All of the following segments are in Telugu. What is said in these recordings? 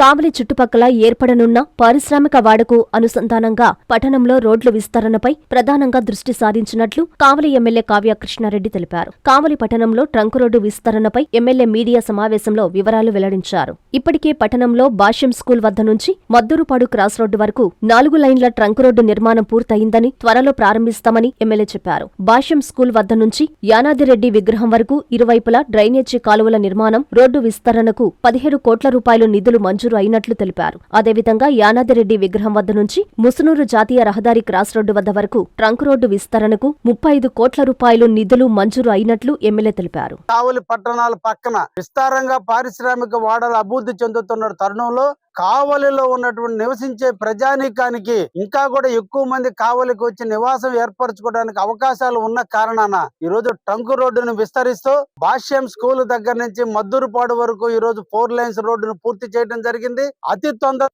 కావలి చుట్టుపక్కల ఏర్పడనున్న పారిశ్రామిక వాడకు అనుసంధానంగా పట్టణంలో రోడ్ల విస్తరణపై ప్రధానంగా దృష్టి సారించినట్లు కావలి ఎమ్మెల్యే కావ్య కృష్ణారెడ్డి తెలిపారు. కావలి పట్టణంలో ట్రంక్ రోడ్డు విస్తరణపై ఎమ్మెల్యే మీడియా సమావేశంలో వివరాలు వెల్లడించారు. ఇప్పటికే పట్టణంలో భాష్యం స్కూల్ వద్ద నుంచి మద్దూరుపాడు క్రాస్ రోడ్డు వరకు నాలుగు లైన్ల ట్రంక్ రోడ్డు నిర్మాణం పూర్తయిందని త్వరలో ప్రారంభిస్తామని ఎమ్మెల్యే చెప్పారు. భాష్యం స్కూల్ వద్ద నుంచి యానాదిరెడ్డి విగ్రహం వరకు ఇరువైపులా డ్రైనేజీ కాలువల నిర్మాణం రోడ్డు విస్తరణకు పదిహేడు కోట్ల రూపాయలు నిధులు మంజూరు అయినట్లు తెలిపారు. అదేవిధంగా యానాదిరెడ్డి విగ్రహం వద్ద నుంచి ముసునూరు జాతీయ రహదారి క్రాస్ రోడ్డు వద్ద వరకు ట్రంక్ రోడ్డు విస్తరణకు ముప్పై ఐదు కోట్ల రూపాయలు నిధులు మంజూరు అయినట్లు ఎమ్మెల్యే తెలిపారు. కావలి పట్టణాల పక్కన విస్తారంగా పారిశ్రామిక వాడలు అభివృద్ధి చెందుతున్న తరుణంలో కావలిలో ఉన్నటువంటి నివసించే ప్రజానీకానికి ఇంకా కూడా ఎక్కువ మంది కావలికి వచ్చి నివాసం ఏర్పరచుకోవడానికి అవకాశాలు ఉన్న కారణాన ఈ రోజు టంకు రోడ్డును విస్తరిస్తూ భాష్యం స్కూల్ దగ్గర నుంచి మద్దూరుపాడు వరకు ఈ రోజు ఫోర్ లైన్స్ రోడ్డును పూర్తి చేయడం జరిగింది. అతి తొందర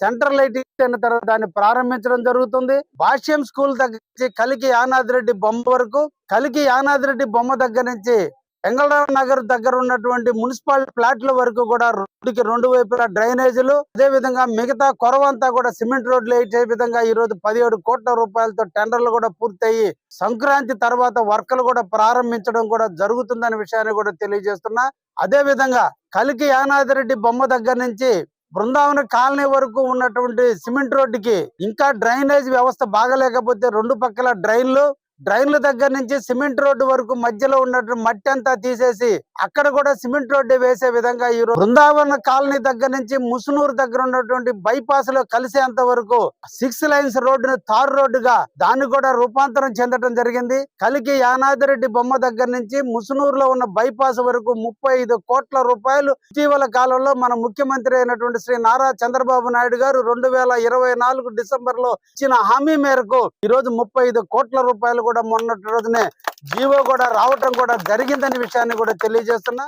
సెంట్రల్ లైటింగ్ అయిన తర్వాత దాన్ని ప్రారంభించడం జరుగుతుంది. భాష్యం స్కూల్ దగ్గర నుంచి కలికి యానాదిరెడ్డి బొమ్మ వరకు కలికి యానాదిరెడ్డి బొమ్మ దగ్గర నుంచి ఎంగళరావు నగర్ దగ్గర ఉన్నటువంటి మున్సిపల్ ఫ్లాట్ల వరకు కూడా రోడ్డుకి రెండు వైపులా డ్రైనేజీలు అదే విధంగా మిగతా కొరవంతా కూడా సిమెంట్ రోడ్లు వేసే విధంగా ఈ రోజు పదిహేడు కోట్ల రూపాయలతో టెండర్లు కూడా పూర్తయి సంక్రాంతి తర్వాత వర్కలు కూడా ప్రారంభించడం కూడా జరుగుతుందనే విషయాన్ని కూడా తెలియజేస్తున్నా. అదే విధంగా కలికి యానాదిరెడ్డి బొమ్మ దగ్గర నుంచి బృందావన కాలనీ వరకు ఉన్నటువంటి సిమెంట్ రోడ్డుకి ఇంకా డ్రైనేజ్ వ్యవస్థ బాగలేకపోతే రెండు పక్కల డ్రైన్లు డ్రైన్ల దగ్గర నుంచి సిమెంట్ రోడ్డు వరకు మధ్యలో ఉన్నటువంటి మట్టి అంతా తీసేసి అక్కడ కూడా సిమెంట్ రోడ్డు వేసే విధంగా ఈ బృందావన కాలనీ దగ్గర నుంచి ముసునూరు దగ్గర ఉన్నటువంటి బైపాస్లో కలిసేంత వరకు సిక్స్ లైన్స్ రోడ్డును తార్ రోడ్డుగా దాన్ని కూడా రూపాంతరం చెందడం జరిగింది. కలికి యానాదిరెడ్డి బొమ్మ దగ్గర నుంచి ముసునూరులో ఉన్న బైపాస్ వరకు ముప్పై ఐదు కోట్ల రూపాయలు. ఇటీవల కాలంలో మన ముఖ్యమంత్రి అయినటువంటి శ్రీ నారా చంద్రబాబు నాయుడు గారు రెండు వేల ఇరవై నాలుగు డిసెంబర్లో ఇచ్చిన హామీ మేరకు ఈ రోజు ముప్పై ఐదు కోట్ల రూపాయలు కూడా మొన్నటి రోజునే జీవో కూడా రావటం కూడా జరిగిందనే విషయాన్ని కూడా తెలియజేస్తున్నా.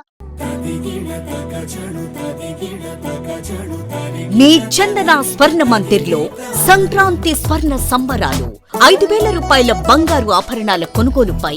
మీ చందన స్వర్ణ మందిర్లో సంక్రాంతి స్వర్ణ సంబరాలు. ఐదు వేల రూపాయల బంగారు ఆభరణాల కొనుగోలుపై